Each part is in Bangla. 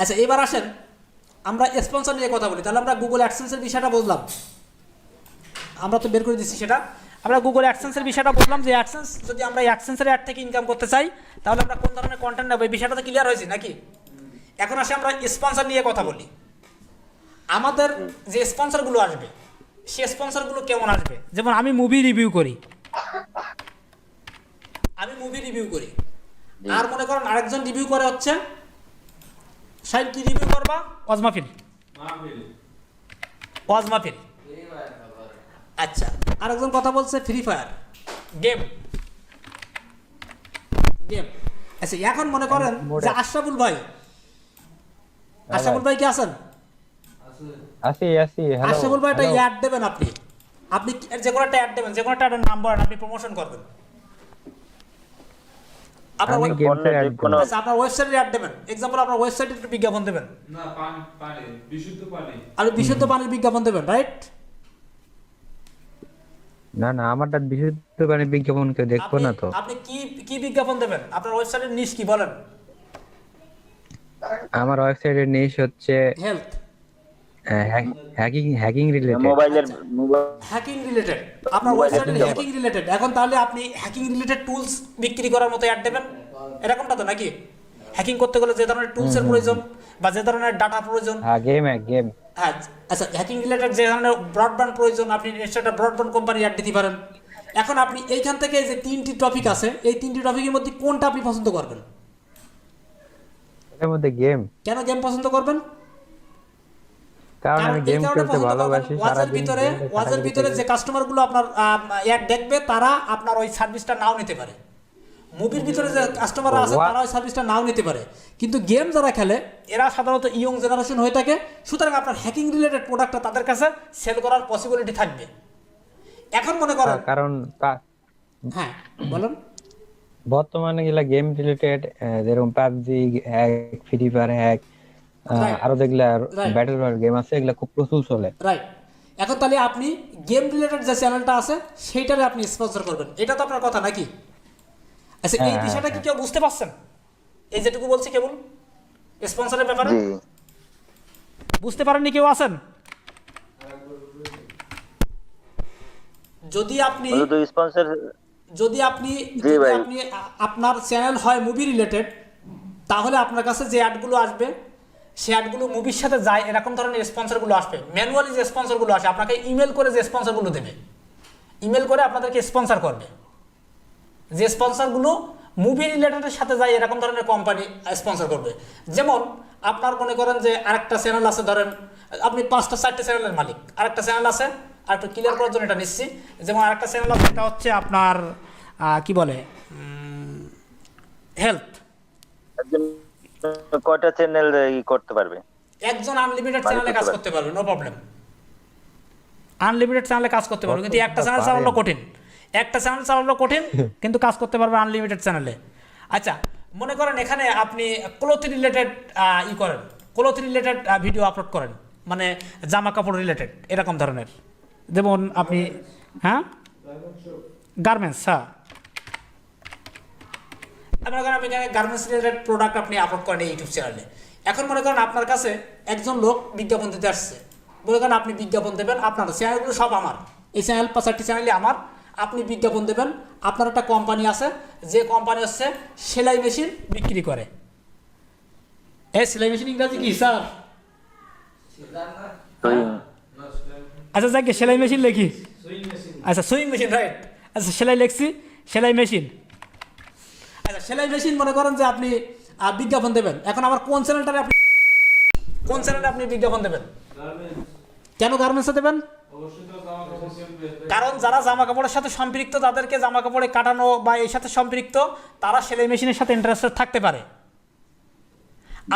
আচ্ছা এবার আসেন। আমরা স্পন্সর নিয়ে কথা বলি। তাহলে আমরা গুগল অ্যাডসেন্সের বিষয়টা বুঝলাম আমরা তো বের করে দিচ্ছি সেটা। আমরা গুগল অ্যাডসেন্সের বিষয়টা বললাম যে অ্যাডসেন্স যদি আমরা অ্যাডসেন্সের অ্যাড থেকে ইনকাম করতে চাই তাহলে আমরা কোন ধরনের কন্টেন্ট নেব? এই বিষয়টা তো ক্লিয়ার হয়েছে নাকি? এখন আসে আমরা স্পন্সর নিয়ে কথা বলি। আমাদের যে স্পন্সরগুলো আসবে সে স্পন্সরগুলো কেমন আসবে? যেমন আমি মুভি রিভিউ করি। আমি মুভি রিভিউ করি। আর মনে করেন আরেকজন রিভিউ করে হচ্ছে সাইড কি রিভিউ করবা? অজমাফিল অজমাফিল আচ্ছা আরেকজন কথা বলছে ফ্রি ফায়ার গেম গেম আচ্ছা এখন মনে করেন যে আশরাফুল ভাই। আশরাফুল ভাই কি আছেন? আসি আসি হ্যালো আশরাফুল ভাই একটা অ্যাড দেবেন আপনি। আপনি যে কোনো একটা অ্যাড দেবেন যে কোনো একটা নাম বলেন আপনি প্রমোশন করবেন। আপনার আচ্ছা আপনার ওয়েবসাইটে অ্যাড দেবেন। এক্সাম্পল আপনার ওয়েবসাইটে একটু বিজ্ঞাপন দেবেন। না পানি পানি বিশুদ্ধ পানি। আর বিশুদ্ধ পানির বিজ্ঞাপন দেবেন রাইট না না আমারটা বিশুদ্ধ পানি বিজ্ঞাপন কেউ দেখব না তো। আপনি কি কি বিজ্ঞাপন দেবেন? আপনার ওয়েবসাইটের নিশ কি বলেন। আমার ওয়েবসাইটের নিশ হচ্ছে হেলথ হ্যাকিং হ্যাকিং রিলেটেড মোবাইলের হ্যাকিং রিলেটেড আপনার ওয়েবসাইটের হ্যাকিং রিলেটেড এখন তাহলে আপনি হ্যাকিং রিলেটেড টুলস বিক্রি করার মতো অ্যাড দেবেন? এরকমটা তো নাকি? হ্যাকিং করতে গেলে যে ধরনের টুলসের প্রয়োজন বা যে ধরনের ডাটা প্রয়োজন। হ্যাঁ গেম গেম হ্যাঁ আচ্ছা হ্যাকিং রিলেটেড যে ধরনের ব্রডব্যান্ড প্রয়োজন আপনি একটা ব্রডব্যান্ড কোম্পানি অ্যাড দিতে পারেন। এখন আপনি এইখান থেকে যে তিনটি টপিক আছে এই তিনটি টপিকের মধ্যে কোনটা আপনি পছন্দ করবেন? এর মধ্যে গেম কেন গেম পছন্দ করবেন? কারণ আমি গেম খেলতে ভালোবাসি ওয়াজের সারাদিন ভিতরে ওয়াজের ভিতরে। যে কাস্টমারগুলো আপনার অ্যাড দেখবে তারা আপনার ওই সার্ভিসটা নাও নিতে পারে। মুভির ভিতরে যে কাস্টমার আছে তারা ওই সার্ভিসটা নাও নিতে পারে। কিন্তু গেম যারা খেলে এরা সাধারণত ইয়ং জেনারেশন হয়ে থাকে। সুতরাং আপনার হ্যাকিং রিলেটেড প্রোডাক্টটা তাদের কাছে সেল করার পসিবিলিটি থাকবে। এখন মনে করেন কারণ হ্যাঁ বলুন। বর্তমানে গেলা গেম রিলেটেড যেরকম PUBG hack free fire hack. আরও Right. ব্যাটল রয়্যাল গেম আছে এগুলা খুব প্রচুর চলে। রাইট এখন তাহলে আপনি গেম রিলেটেড যে চ্যানেলটা আছে সেইটারে আপনি স্পন্সর করবেন। এটা তো আপনার কথা নাকি? আচ্ছা এই হ্যাঁ, বিষয়টা কি কেউ বুঝতে পারছেন? এই যেটুকু বলছি কেবল স্পন্সরের ব্যাপারে? বুঝতে পারেননি কেউ আছেন? যদি আপনি স্পন্সর যদি আপনি যদি আপনি আপনার চ্যানেল হয় মুভি রিলেটেড তাহলে আপনার কাছে যে অ্যাডগুলো আসবে সে অ্যাডগুলো মুভির সাথে যায়, এরকম ধরনের স্পন্সরগুলো আসবে। ম্যানুয়ালি যে স্পন্সরগুলো আসে, আপনাকে ইমেল করে যে স্পন্সরগুলো দেবে, ইমেল করে আপনাদেরকে স্পন্সর করবে। যে স্পন্সরগুলো মুভি রিলেটেডের সাথে যায়, এরকম ধরনের কোম্পানি স্পন্সর করবে। যেমন, আপনার মনে করেন যে আরেকটা চ্যানেল আছে, ধরেন, আপনি পাঁচটা, চারটে চ্যানেলের মালিক। আরেকটা চ্যানেল আছে, আর একটু ক্লিয়ার করার জন্য এটা নিচ্ছি। যেমন আরেকটা চ্যানেল আছে, এটা হচ্ছে আপনার কি বলে? হেলথ কয়টা চ্যানেল ই করতে পারবে? একজন আনলিমিটেড চ্যানেলে কাজ করতে করতে পারবে নো প্রবলেম আনলিমিটেড চ্যানেলে কাজ করতে পারবে কিন্তু একটা চ্যানেল চালানো কঠিন। একটা চ্যানেল চালানো কঠিন কিন্তু কাজ করতে পারবে আনলিমিটেড চ্যানেলে আচ্ছা মনে করেন এখানে আপনি ক্লোথ রিলেটেড ই করেন ক্লোথ রিলেটেড ভিডিও আপলোড করেন মানে জামা কাপড় রিলেটেড এরকম ধরনের। যেমন আপনি হ্যাঁ? গার্মেন্টস হ্যাঁ। মনে করেন আপনি এখানে গার্মেন্টস রিলেটেড প্রোডাক্ট আপনি আপলোড করেন এই ইউটিউব চ্যানেলে এখন মনে করেন আপনার কাছে একজন লোক বিজ্ঞাপন দিতে আসছে। মনে করেন আপনি বিজ্ঞাপন দেবেন আপনার চ্যানেলগুলো সব আমার। এই চ্যানেল পাঁচ চারটি চ্যানেলই আমার। আপনি বিজ্ঞাপন দেবেন আপনার একটা কোম্পানি আছে যে কোম্পানি হচ্ছে সেলাই মেশিন বিক্রি করে। এই সেলাই মেশিন ইংরাজি কি স্যার? আচ্ছা যাকে সেলাই মেশিন লেখি। আচ্ছা সুইং মেশিন রাইট আচ্ছা সেলাই লেখছি সেলাই মেশিন সেলাই মেশিন মনে করেন যে আপনি বিজ্ঞাপন দেবেন। এখন আমার কোন চ্যানেলটারে আপনি কোন চ্যানেলে আপনি বিজ্ঞাপন দেবেন? কেন গার্মেন্টসে দেবেন? কারণ যারা জামা কাপড়ের সাথে সম্পৃক্ত তাদেরকে জামা কাপড়ে কাটানো বা এর সাথে সম্পৃক্ত তারা সেলাই মেশিনের সাথে ইন্টারেস্টেড থাকতে পারে।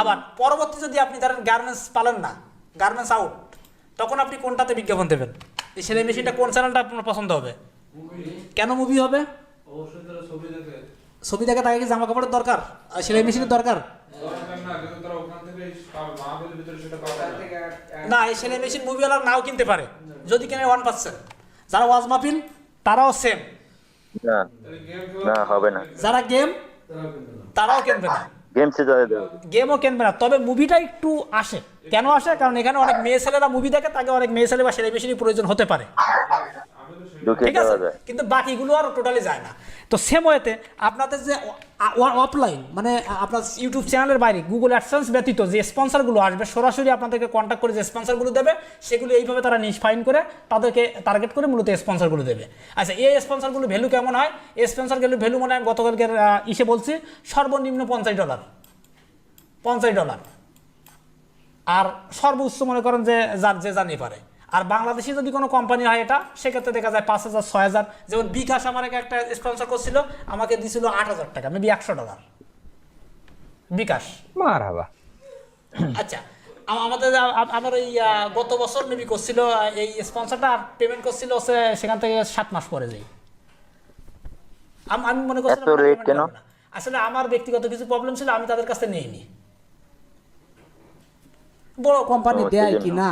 আবার পরবর্তী যদি আপনি ধরেন গার্মেন্টস পালেন না গার্মেন্টস আউট তখন আপনি কোনটাতে বিজ্ঞাপন দেবেন? এই সেলাই মেশিনটা কোন চ্যানেলটা আপনার পছন্দ হবে? কেন মুভি হবে? অবশ্যই ছবি ছবি দেখে তাকে কি জামা কাপড়ের দরকার? সেলাই মেশিনের দরকার? না এই সেলাই মেশিন মুভিওয়ালা নাও কিনতে পারে যদি কেনে ওয়ান পার্সেন্ট যারা ওয়াজ মাহফিল তারাও সেম না না হবে না। যারা গেম তারাও কিনবে না। গেমও কিনবে না। তবে মুভিটা একটু আসে। কেন আসে? কারণ এখানে অনেক মেয়ে ছেলেরা মুভি দেখে তাকে অনেক মেয়ে ছেলে বা ছেলে বেশিরই প্রয়োজন হতে পারে। ঠিক আছে কিন্তু বাকিগুলো আর টোটালি যায় না। তো সেম ওয়েতে আপনাদের যে অফলাইন মানে আপনার ইউটিউব চ্যানেলের বাইরে গুগল অ্যাডসেন্স ব্যতীত যে স্পন্সরগুলো আসবে সরাসরি আপনাদেরকে কন্ট্যাক্ট করে যে স্পন্সরগুলো দেবে সেগুলো এইভাবে তারা নিষ্ফাইন করে তাদেরকে টার্গেট করে মূলত স্পন্সরগুলো দেবে। আচ্ছা এই স্পন্সরগুলো ভ্যালু কেমন হয়? এই স্পন্সরগুলো ভ্যালু মনে আমি গতকালকের আহ, ইসে বলছি সর্বনিম্ন পঞ্চাশ ডলার পঞ্চাশ ডলার আর সর্বোচ্চ মনে করেন যে যার যে জানি পারে। আর বাংলাদেশে যদি কোনো কোম্পানি হয় এটা সেক্ষেত্রে দেখা যায় পাঁচ হাজার ছয় হাজার। যেমন বিকাশ আমার একটা স্পন্সর করছিল আমাকে দিছিল আট হাজার টাকা মেবি একশো ডলার বিকাশ। মারহাবা আচ্ছা আমাদের আমার এই গত বছর মেবি করছিল এই স্পন্সরটা আর পেমেন্ট করছিল হচ্ছে সেখান থেকে সাত মাস পরে যাই। আমি মনে কেন? আসলে আমার ব্যক্তিগত কিছু প্রবলেম ছিল আমি তাদের কাছে নিইনি। বড় কোম্পানি দেয় কি না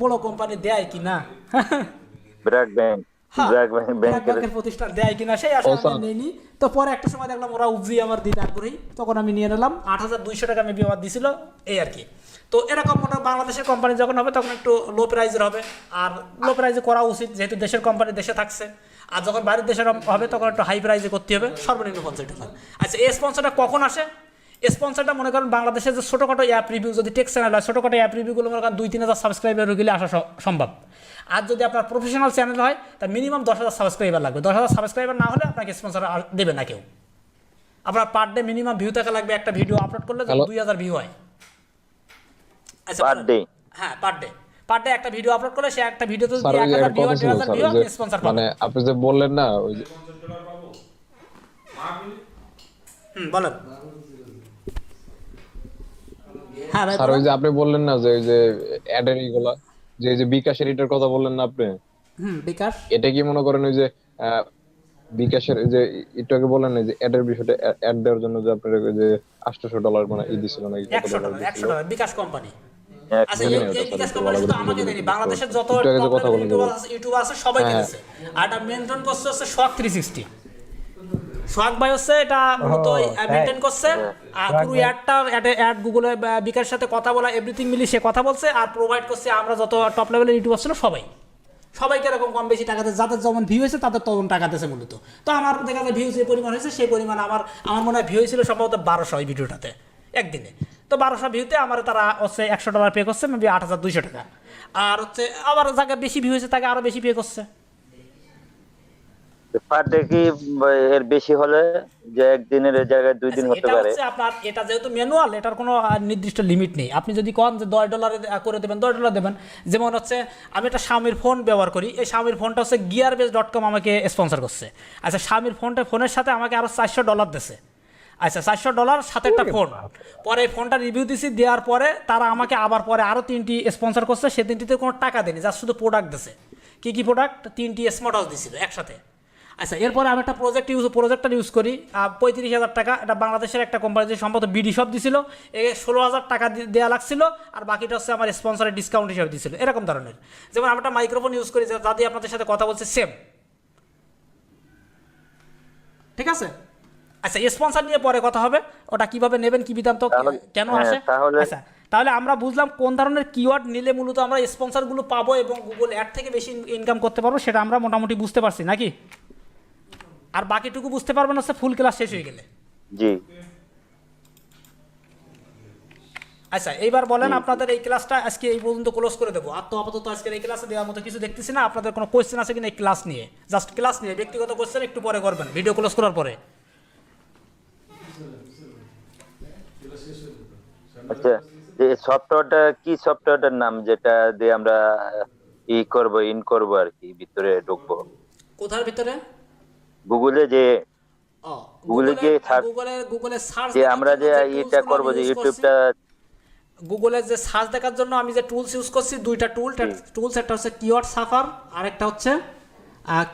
বড় কোম্পানি দেয় কি না ব্র্যাক ব্যাংক ব্র্যাক ব্যাংক ব্যাংকের ব্যাংকের প্রতিষ্ঠান দেয় কিনা সেই আশা আমি। নিইনি। তো পরে একটা সময় দেখলাম ওরা উবজি আমার দিতে আগ্রহী। তখন আমি নিয়ে নিলাম। আট হাজার দুইশো টাকা মেবি আমার দিছিল এই আর কি। তো এরকম মোটা বাংলাদেশের কোম্পানি যখন হবে তখন একটু লো প্রাইজের হবে। আর লো প্রাইজে করা উচিত যেহেতু দেশের কোম্পানি দেশে থাকছে। আর যখন বাইরের দেশের হবে তখন একটু হাই প্রাইজে করতে হবে। সর্বনিম্ন পঞ্চাশ টাকা। আচ্ছা এই স্পন্সরটা কখন আসে? স্পন্সরটা মনে করেন বাংলাদেশের যে ছোটোখাটো অ্যাপ রিভিউ যদি টেক চ্যানেল হয় ছোটোখাটো অ্যাপ রিভিউগুলো মনে করেন দুই তিন হাজার সাবস্ক্রাইবার গেলে আসা সম্ভব। আর যদি আপনার প্রফেশনাল চ্যানেল হয় তা মিনিমাম দশ হাজার সাবস্ক্রাইবার লাগবে। দশ হাজার সাবস্ক্রাইবার না হলে আপনাকে স্পন্সর দেবে না কেউ। আপনার পার ডে মিনিমাম ভিউ থাকা লাগবে একটা ভিডিও আপলোড করলে দুই হাজার ভিউ হয়। আচ্ছা বলেন। day? হ্যাঁ পার ডে পার ডে একটা ভিডিও আপলোড করলে সে একটা ভিডিওতে যদি এক হাজার ভিউ হয় দেড় হাজার ভিউ আপনি স্পন্সর মানে আপনি যে বললেন না ওই হুম বলেন। হ্যাঁ স্যার ওই যে আপনি বললেন না যে ওই যে অ্যাডের এইগুলা যে যে বিকাশের এটার কথা বললেন না আপনি? হুম বিকাশ। এটা কি মনে করেন ওই যে আহ, বিকাশের যে একটু আগে বললেন না যে অ্যাডের বিষয়টা অ্যাড দেওয়ার জন্য যে আপনার ওই যে আটশোশো ডলার মানে ই দিছিল নাকি কত একশো ডলার ডলার একশো দিছিল? ডলার বিকাশ কোম্পানি আচ্ছা এই বিকাশ কোম্পানি শুধু আমাকে দেয়নি বাংলাদেশের যত বলেন। ইউটিউবার আছে সবাই হ্যাঁ। আর এটা মেনটেন করছে হচ্ছে থ্রি সিক্সটি সোহাগ ভাই হচ্ছে এটা মূলত হ্যাঁ। মেনটেন করছে আর পুরো অ্যাডটা অ্যাড গুগলে বিকাশের সাথে কথা বলা এভরিথিং মিলি সে কথা বলছে আর প্রোভাইড করছে আমরা যত টপ লেভেলের ইউটিউবার ছিল সবাই। সবাইকে এরকম কম বেশি টাকা দিচ্ছে যাদের যেমন ভিউ হয়েছে তাদের তখন টাকা দিয়েছে মূলত। তো আমার দেখা যায় ভিউ যে পরিমাণ হয়েছে সেই পরিমাণ আমার আমার মনে হয় ভিউ হয়েছিল সম্ভবত বারোশো ওই ভিডিওটাতে একদিনে। তো বারোশো ভিউতে আমার তারা হচ্ছে একশো ডলার পে করছে মেবি আট হাজার দুইশো টাকা। আর হচ্ছে আবার যাকে বেশি ভিউ হয়েছে তাকে আরও বেশি পে করছে। পার ডে কি এর বেশি হলে যে একদিনের জায়গায় দুই দিন আচ্ছা, হতে পারে? আপনার এটা যেহেতু ম্যানুয়াল এটার কোনো নির্দিষ্ট লিমিট নেই। আপনি যদি কন যে দশ ডলারে করে দেবেন দশ ডলার দেবেন যেমন হচ্ছে আমি একটা স্বামীর ফোন ব্যবহার করি এই স্বামীর ফোনটা হচ্ছে গিয়ার বেস ডট কম আমাকে স্পন্সর করছে। আচ্ছা স্বামীর ফোনটা ফোনের সাথে আমাকে আরও চারশো ডলার দিছে। আচ্ছা চারশো ডলার সাথে একটা ফোন পরে এই ফোনটা রিভিউ দিছি দেওয়ার পরে তারা আমাকে আবার পরে আরও তিনটি স্পন্সর করছে সে তিনটিতে কোনো টাকা দেয়নি যার শুধু প্রোডাক্ট দিছে। কী কী প্রোডাক্ট তিনটি স্মার্ট হাউস দিছিল একসাথে। আচ্ছা এরপরে আমি একটা প্রজেক্ট ইউজ প্রজেক্টর ইউজ করি। পঁয়ত্রিশ হাজার টাকা। এটা বাংলাদেশের একটা কোম্পানি যে সম্ভবত বিডি সব দিছিল। এ ষোলো হাজার টাকা দেওয়া লাগছিল। আর বাকিটা হচ্ছে আমার স্পন্সরের ডিসকাউন্ট হিসাবে দিছিল। এরকম ধরনের। যেমন আমি একটা মাইক্রোফোন ইউজ করি যা দিয়ে আপনাদের সাথে কথা বলছে সেম ঠিক আছে? আচ্ছা স্পন্সর নিয়ে পরে কথা হবে। ওটা কীভাবে নেবেন কি বিধান্ত তাহলে- কেন হ্যাঁ, আসে? আচ্ছা তাহলে আমরা বুঝলাম কোন ধরনের কিওয়ার্ড নিলে মূলত আমরা স্পন্সরগুলো পাবো এবং গুগল অ্যাড থেকে বেশি ইনকাম করতে পারব সেটা আমরা মোটামুটি বুঝতে পারছি নাকি? আর বাকিটুকু বুঝতে পারবেন হচ্ছে ফুল ক্লাস শেষ হয়ে গেলে। জি। আচ্ছা এইবার বলেন আপনাদের এই ক্লাসটা আজকে এই পর্যন্ত ক্লোজ করে দেবো। আর তো আপাতত আজকের এই ক্লাসে দেওয়ার মতো কিছু দেখতেছি না আপনাদের কোনো কোয়েশ্চেন আছে কিনা এই ক্লাস নিয়ে? জাস্ট ক্লাস নিয়ে ব্যক্তিগত কোয়েশ্চেন একটু পরে করবেন ভিডিও ক্লোজ করার পরে। আচ্ছা যে সফটওয়্যারটা কি সফটওয়্যারটার নাম যেটা দিয়ে আমরা ই করব ইন করব আর কি ভিতরে ঢুকবো? কোথার ভিতরে? গুগলে যে গুগলে search- গুগলে গুগলে সার্চ যে আমরা যে এটা করব যে ইউটিউবটা গুগলে যে সার্চ দেখার জন্য আমি যে টুলস ইউজ করছি দুইটা টুল টুলস একটা হচ্ছে কিওয়ার্ড সাফার আর একটা হচ্ছে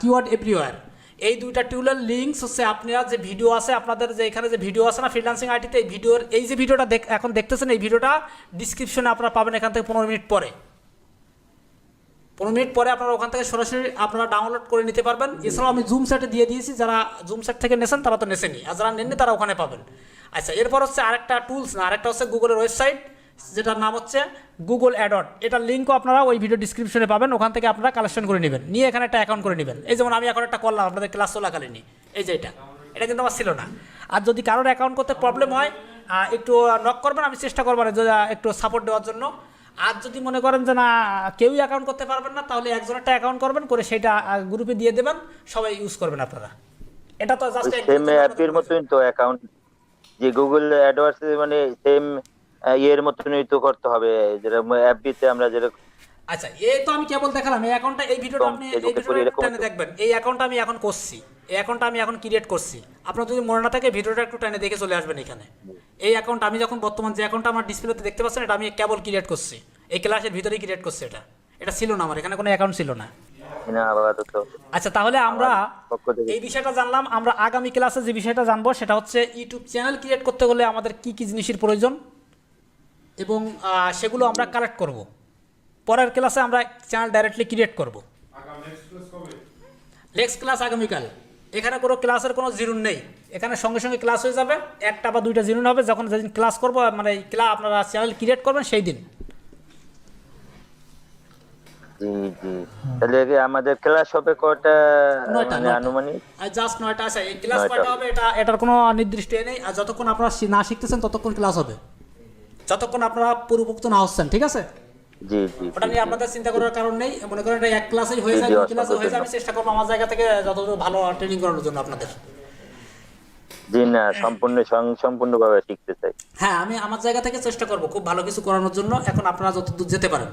কিওয়ার্ড এভরিওয়ার এই দুইটা টুলের লিঙ্কস হচ্ছে আপনারা যে ভিডিও আছে আপনাদের যে এখানে যে ভিডিও আছে না ফ্রিল্যান্সিং আইটিতে এই ভিডিওর এই যে ভিডিওটা এখন দেখতেছেন এই ভিডিওটা ডিসক্রিপশনে আপনারা পাবেন এখান থেকে পনেরো মিনিট পরে। পনেরো মিনিট পরে আপনারা ওখান থেকে সরাসরি আপনারা ডাউনলোড করে নিতে পারবেন। এছাড়াও আমি জুম সেটে দিয়ে দিয়েছি, যারা জুম সেট থেকে নেছেন তারা তো নেছেনি আর যারা নেননি তারা ওখানে পাবেন। আচ্ছা এরপর হচ্ছে আরেকটা টুলস না, আরেকটা হচ্ছে গুগলের ওয়েবসাইট যেটার নাম হচ্ছে গুগল অ্যাডট এটার লিঙ্কও আপনারা ওই ভিডিও ডিসক্রিপশনে পাবেন, ওখান থেকে আপনারা কালেকশন করে নেবেন। নিয়ে এখানে একটা অ্যাকাউন্ট করে নেবেন। এই যেমন আমি এখন একটা করলাম, আপনাদের ক্লাস চলাকালীনই। এই যে এটা। এটা কিন্তু আমার ছিল না। আর যদি কারোর অ্যাকাউন্ট করতে প্রবলেম হয় একটু নক করবেন, আমি চেষ্টা করব না একটু সাপোর্ট দেওয়ার জন্য। আর যদি মনে করেন যে না কেউই অ্যাকাউন্ট করতে পারবেন না তাহলে একজন একটা অ্যাকাউন্ট করবেন করে সেটা গ্রুপে দিয়ে দেবেন সবাই ইউজ করবেন আপনারা। এটা তো জাস্ট সেম অ্যাপের মতই তো অ্যাকাউন্ট যে গুগল অ্যাডওয়ার্ডস মানে সেম ইয়ের মতনই তো করতে হবে যেরকম অ্যাপবিতে আমরা যেরকম আচ্ছা এই তো আমি কেবল দেখালাম এই অ্যাকাউন্টটা এই ভিডিওটা আপনি এই ভিডিওটা টেনে দেখবেন। এই অ্যাকাউন্টটা আমি এখন করছি এই অ্যাকাউন্টটা আমি এখন ক্রিয়েট করছি। আপনার যদি মনে না থাকে ভিডিওটা একটু টেনে দেখে চলে আসবেন এখানে। এই অ্যাকাউন্ট আমি যখন বর্তমান যে অ্যাকাউন্টটা আমার ডিসপ্লেতে দেখতে পাচ্ছেন এটা আমি কেবল ক্রিয়েট করছি। এই ক্লাসের ভিতরেই ক্রিয়েট করছি এটা। এটা ছিল না আমার এখানে কোনো অ্যাকাউন্ট ছিল না। আচ্ছা তাহলে আমরা এই বিষয়টা জানলাম আমরা আগামী ক্লাসে যে বিষয়টা জানব সেটা হচ্ছে ইউটিউব চ্যানেল ক্রিয়েট করতে হলে আমাদের কি কি জিনিসের প্রয়োজন? এবং সেগুলো আমরা কালেক্ট করব। পরের ক্লাসে আমরা চ্যানেল ডাইরেক্টলি ক্রিয়েট করব। নেক্সট ক্লাস কবে? নেক্সট ক্লাস আগামীকাল। এখানে কোনো ক্লাসের কোনো জিরুন নেই। এখানে সঙ্গে সঙ্গে ক্লাস হয়ে যাবে। একটা বা দুইটা জিরুন হবে। যখন যেদিন ক্লাস করব মানে ক্লাস আপনারা চ্যানেল ক্রিয়েট করবেন সেই দিন। জি জি তাহলে আমাদের ক্লাস হবে কটা নয়টা, মানে নয়টা। আনুমানিক? আর জাস্ট নয়টা আছে। এই ক্লাস নয়টা। হবে এটা এটার কোনো নির্দিষ্ট নেই। আর যতক্ষণ আপনারা না শিখতেছেন ততক্ষণ ক্লাস হবে। যতক্ষণ আপনারা পূর্বপুক্ত না হচ্ছেন ঠিক আছে? জি জি ওটা নিয়ে আপনাদের চিন্তা করার কারণ নেই। মনে করেন এটা এক ক্লাসেই হয়ে যায় ক্লাসে হয়ে যায় আমি চেষ্টা করব আমার জায়গা থেকে যতদূর ভালো ট্রেনিং করানোর জন্য আপনাদের। জি না সম্পূর্ণ সম্পূর্ণভাবে শিখতে চাই। হ্যাঁ আমি আমার জায়গা থেকে চেষ্টা করব খুব ভালো কিছু করানোর জন্য। এখন আপনারা যতদূর যেতে পারেন।